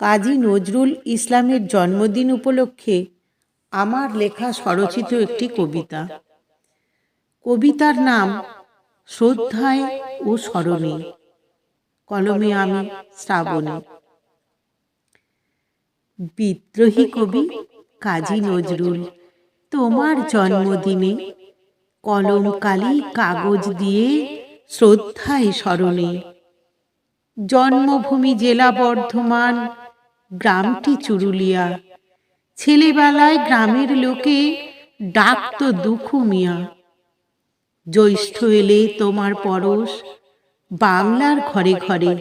কাজী নজরুল ইসলামের জন্মদিন উপলক্ষে আমার লেখা স্বরচিত একটি কবিতা। কবিতার নাম শ্রদ্ধায় ও স্মরণে। কলমে আমি শ্রাবণী। বিদ্রোহী কবি কাজী নজরুল, তোমার জন্মদিনে কলম কালি কাগজ দিয়ে শ্রদ্ধায় স্মরণে। জন্মভূমি জেলা বর্ধমান গ্রামটি চুরুলিয়া। ছেলেবেলায় গ্রামের লোকে ডাকতো দুখু মিয়া। জ্যৈষ্ঠ এলে তোমার পরশ বাংলার ঘরে ঘরে।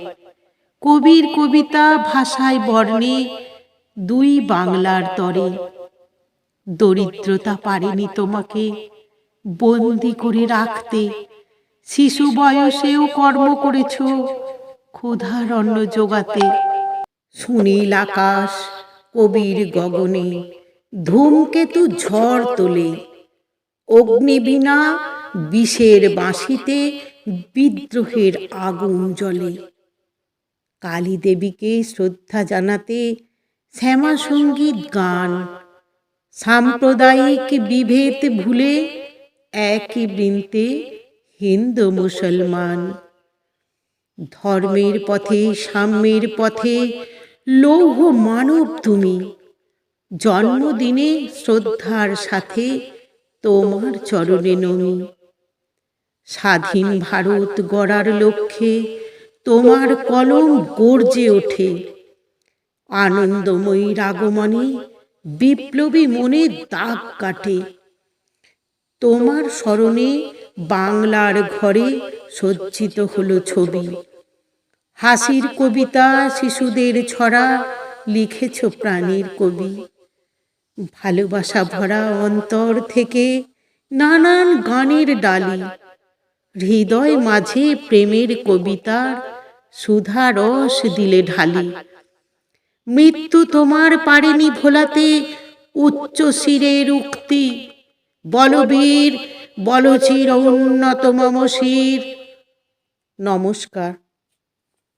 কবির কবিতা ভাষায় বর্ণে দুই বাংলার তরে। দরিদ্রতা পারেনি তোমাকে বন্দি করে রাখতে। শিশু বয়সেও কর্ম করেছ, ক্ষুধার অন্ন জোগাতে। সুনীল আকাশ, কবির গগনে, ধূমকেতু ঝড় তোলে। অগ্নিবীণা বিষের বাঁশিতে বিদ্রোহের আগুন জ্বলে। কালী দেবীকে শ্রদ্ধা জানাতে শ্যামা সংগীত গান। সাম্প্রদায়িক বিভেদ ভুলে একই বৃন্তে হিন্দু মুসলমান। ধর্মের পথে, সাম্যের পথে লৌহ মানব তুমি। জন্মদিনে শ্রদ্ধার সাথে তোমার চরণে নমি। স্বাধীন ভারত গড়ার লক্ষ্যে তোমার কলম গর্জে ওঠে। আনন্দময়ীর আগমনে বিপ্লবী মনে দাগ কাটে। তোমার স্মরণে বাংলার ঘরে সজ্জিত হলো ছবি। হাসির কবিতা শিশুদের ছড়া লিখেছ প্রাণীর কবি। ভালোবাসা ভরা অন্তর থেকে নানান গানের ডালি। হৃদয় মাঝে প্রেমের কবিতার সুধা রস দিলে ঢালি। মৃত্যু তোমার পারেনি ভোলাতে উচ্চ শিরের উক্তি। বলবীর বলচির উন্নত মম শির। নমস্কার।